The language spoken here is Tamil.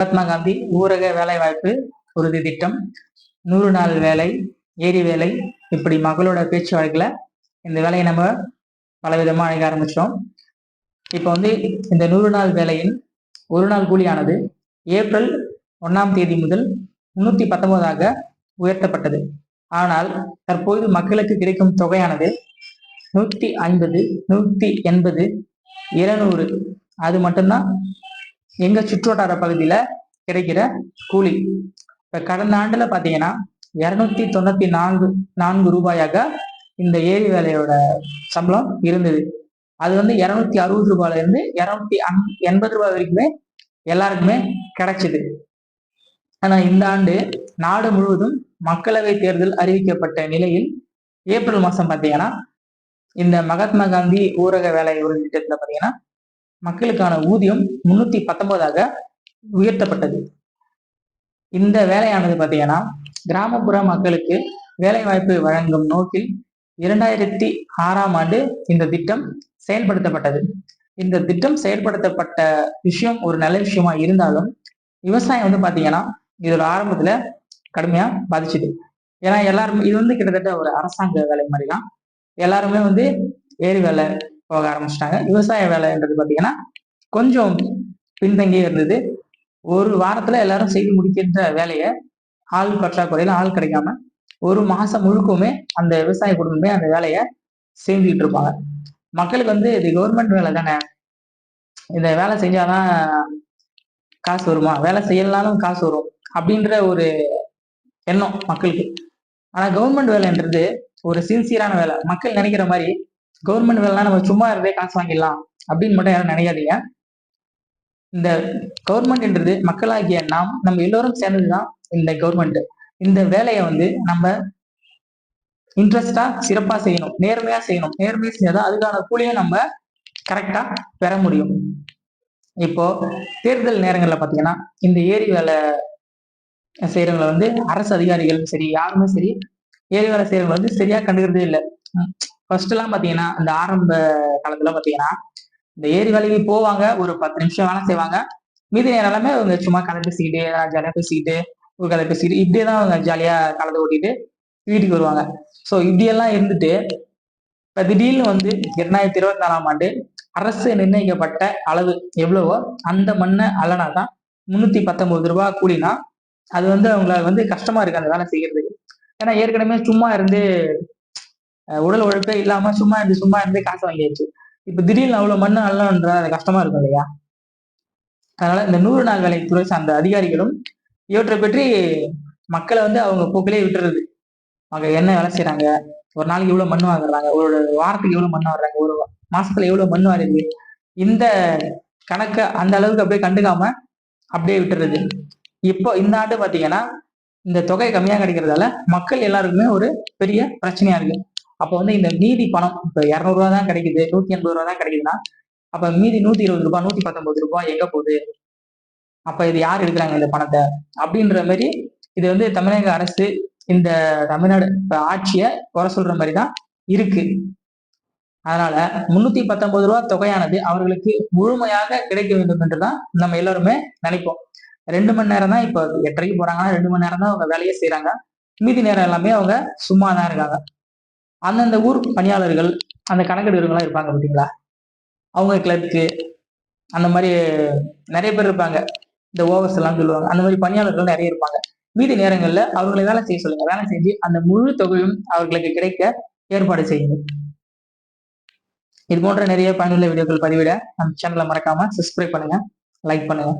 மகாத்மா காந்தி ஊரக வேலைவாய்ப்பு உறுதி திட்டம். நூறு நாள் வேலை ஏரி வேலை இப்படி மகளோட பேச்சு வழக்கில் இந்த வேலையை நம்ம பலவிதமாக அழைக்க ஆரம்பிச்சிட்டோம். இப்போ வந்து இந்த நூறு நாள் வேலையின் ஒரு நாள் கூலியானது ஏப்ரல் ஒன்றாம் தேதி முதல் முன்னூற்றி பத்தொன்பதாக உயர்த்தப்பட்டது. ஆனால் தற்போது மக்களுக்கு கிடைக்கும் தொகையானது நூற்றி ஐம்பது நூற்றி எண்பது இருநூறு. அது மட்டும்தான் எங்க சுற்றுவட்டார பகுதியில கிடைக்கிற கூலி. இப்ப கடந்த ஆண்டுல பாத்தீங்கன்னா இருநூத்தி தொண்ணூத்தி நான்கு நான்கு ரூபாயாக இந்த ஏரி வேலையோட சம்பளம் இருந்தது. அது வந்து இருநூத்தி அறுபது ரூபாயில இருந்து இருநூத்தி எண்பது ரூபாய் வரைக்குமே எல்லாருக்குமே கிடைச்சது. ஆனா இந்த ஆண்டு நாடு முழுவதும் மக்களவை தேர்தல் அறிவிக்கப்பட்ட நிலையில் ஏப்ரல் மாசம் பாத்தீங்கன்னா இந்த மகாத்மா காந்தி ஊரக வேலை உறுதி திட்டத்துல பாத்தீங்கன்னா மக்களுக்கான ஊதியம் முன்னூத்தி பத்தொன்பதாக உயர்த்தப்பட்டது. இந்த வேலையானது பார்த்தீங்கன்னா கிராமப்புற மக்களுக்கு வேலை வாய்ப்பு வழங்கும் நோக்கில் இரண்டாயிரத்தி ஆறாம் ஆண்டு இந்த திட்டம் செயல்படுத்தப்பட்டது. இந்த திட்டம் செயல்படுத்தப்பட்ட விஷயம் ஒரு நல்ல விஷயமா இருந்தாலும் விவசாயம் வந்து பாத்தீங்கன்னா இதோட ஆரம்பத்துல கடுமையா பாதிச்சுது. ஏன்னா எல்லாருமே இது வந்து கிட்டத்தட்ட ஒரு அரசாங்க வேலை மாதிரி தான் எல்லாருமே வந்து ஏரி வேலை போக ஆரம்பிச்சிட்டாங்க. விவசாய வேலைன்றது பார்த்தீங்கன்னா கொஞ்சம் பின்தங்கியே இருந்தது. ஒரு வாரத்தில் எல்லாரும் செய்து முடிக்கின்ற வேலையை ஆள் பற்றாக்குறையில் ஆள் கிடைக்காம ஒரு மாதம் முழுக்குமே அந்த விவசாய குடும்பமே அந்த வேலையை செஞ்சுக்கிட்டு இருப்பாங்க. மக்களுக்கு வந்து இது கவர்மெண்ட் வேலை தானே. இந்த வேலை செஞ்சாதான் காசு வருமா? வேலை செய்யலனாலும் காசு வரும் அப்படின்ற ஒரு எண்ணம் மக்களுக்கு. ஆனால் கவர்மெண்ட் வேலைன்றது ஒரு சின்சியரான வேலை. மக்கள் நினைக்கிற மாதிரி கவர்மெண்ட் வேலைனா நம்ம சும்மா இருந்தே காசு வாங்கிடலாம் அப்படின்னு மட்டும் யாரும் நினைக்காதீங்க. இந்த கவர்மெண்ட்ன்றது மக்களாகிய நாம் நம்ம எல்லோரும் சேர்ந்ததுதான் இந்த கவர்மெண்ட் இந்த வேலையை வந்து நம்ம இன்ட்ரெஸ்டா சிறப்பா செய்யணும் நேர்மையா செய்யணும். நேர்மையா செஞ்சாதான் அதுக்கான கூலியை நம்ம கரெக்டா பெற முடியும். இப்போ தேர்தல் நேரங்கள்ல பாத்தீங்கன்னா இந்த ஏரி வேலை செய்யறவங்களை வந்து அரசு அதிகாரிகள் சரி யாருமே சரி ஏரி வேலை செய்யறவங்களை வந்து சரியா கண்டுக்கிறதே இல்லை. ஃபர்ஸ்ட் எல்லாம் பாத்தீங்கன்னா இந்த ஆரம்ப காலத்துல பாத்தீங்கன்னா இந்த ஏரி வேலைக்கு போவாங்க ஒரு பத்து நிமிஷம் வேலை செய்வாங்க. மீதி நேரம் எல்லாமே அவங்க சும்மா கதை பேசிக்கிட்டு ஜாலியா பேசிக்கிட்டு ஒரு கதை பேசிக்கிட்டு இப்படியே தான் அவங்க ஜாலியா கலந்து ஓட்டிட்டு வீட்டுக்கு வருவாங்க. ஸோ இப்படியெல்லாம் இருந்துட்டு இப்ப திடீர்னு வந்து இரண்டாயிரத்தி இருபத்தி நாலாம் ஆண்டு அரசு நிர்ணயிக்கப்பட்ட அளவு எவ்வளவோ அந்த மண்ணை அல்லனா தான் முன்னூத்தி பத்தொன்பது ரூபாய் கூலினா அது வந்து அவங்களுக்கு வந்து கஷ்டமா இருக்கு அந்த வேலை செய்யறதுக்கு. ஏன்னா ஏற்கனவே சும்மா இருந்து உடல் உழைப்பே இல்லாம சும்மா இருந்து சும்மா இருந்து காசு வாங்கியாச்சு. இப்ப திடீர்னு அவ்வளவு மண்ணு அல்லன்ற அது கஷ்டமா இருக்கும் இல்லையா? அதனால இந்த நூறு நாள் வேலை துறை சார்ந்த அதிகாரிகளும் இவற்றை பற்றி மக்களை வந்து அவங்க போக்கிலே விட்டுறது. அவங்க என்ன வேலை செய்யறாங்க ஒரு நாளைக்கு எவ்வளவு மண் வாங்குறாங்க. ஒரு வாரத்துக்கு எவ்வளவு மண் வர்றாங்க ஒரு மாசத்துல எவ்வளவு மண் வாங்குது இந்த கணக்கை அந்த அளவுக்கு அப்படியே கண்டுக்காம அப்படியே விட்டுறது. இப்போ இந்த ஆண்டு பாத்தீங்கன்னா இந்த தொகை கம்மியா கிடைக்கிறதால மக்கள் எல்லாருக்குமே ஒரு பெரிய பிரச்சனையா இருக்கு. அப்போ வந்து இந்த மீதி பணம் இப்ப இரநூறுவா தான் கிடைக்குது நூத்தி எண்பது ரூபா தான் கிடைக்குதுன்னா அப்ப மீதி நூத்தி இருபது ரூபாய் நூத்தி பத்தொன்பது ரூபாய் எங்க போகுது? அப்ப இது யார் எடுக்கிறாங்க இந்த பணத்தை? அப்படின்ற மாதிரி இது வந்து தமிழக அரசு இந்த தமிழ்நாடு ஆட்சியை குறை சொல்ற மாதிரி தான் இருக்கு. அதனால முன்னூத்தி பத்தொன்பது ரூபா தொகையானது அவர்களுக்கு முழுமையாக கிடைக்க வேண்டும் என்றுதான் நம்ம எல்லாருமே நினைப்போம். ரெண்டு மணி நேரம் தான் இப்போ எட்டரைக்கு போறாங்கன்னா ரெண்டு மணி நேரம் தான் அவங்க வேலையை செய்யறாங்க மீதி நேரம் எல்லாமே அவங்க சும்மா தான் இருக்காங்க. அந்தந்த ஊர் பணியாளர்கள் அந்த கணக்கெடுக்கிறவங்களாம் இருப்பாங்க பார்த்தீங்களா அவங்க கிளர்க்கு அந்த மாதிரி நிறைய பேர் இருப்பாங்க. இந்த ஓவர்ஸ் எல்லாம் சொல்லுவாங்க. அந்த மாதிரி பணியாளர்கள் நிறைய இருப்பாங்க. மீதி நேரங்களில் அவர்களை வேலை செய்ய சொல்லுங்க. வேலை செஞ்சு அந்த முழு தொகையும் அவர்களுக்கு கிடைக்க ஏற்பாடு செய்யுங்க. இது போன்ற நிறைய பயனுள்ள வீடியோக்கள் பதிவிட நம்ம சேனலை மறக்காம சப்ஸ்கிரைப் பண்ணுங்க லைக் பண்ணுங்க.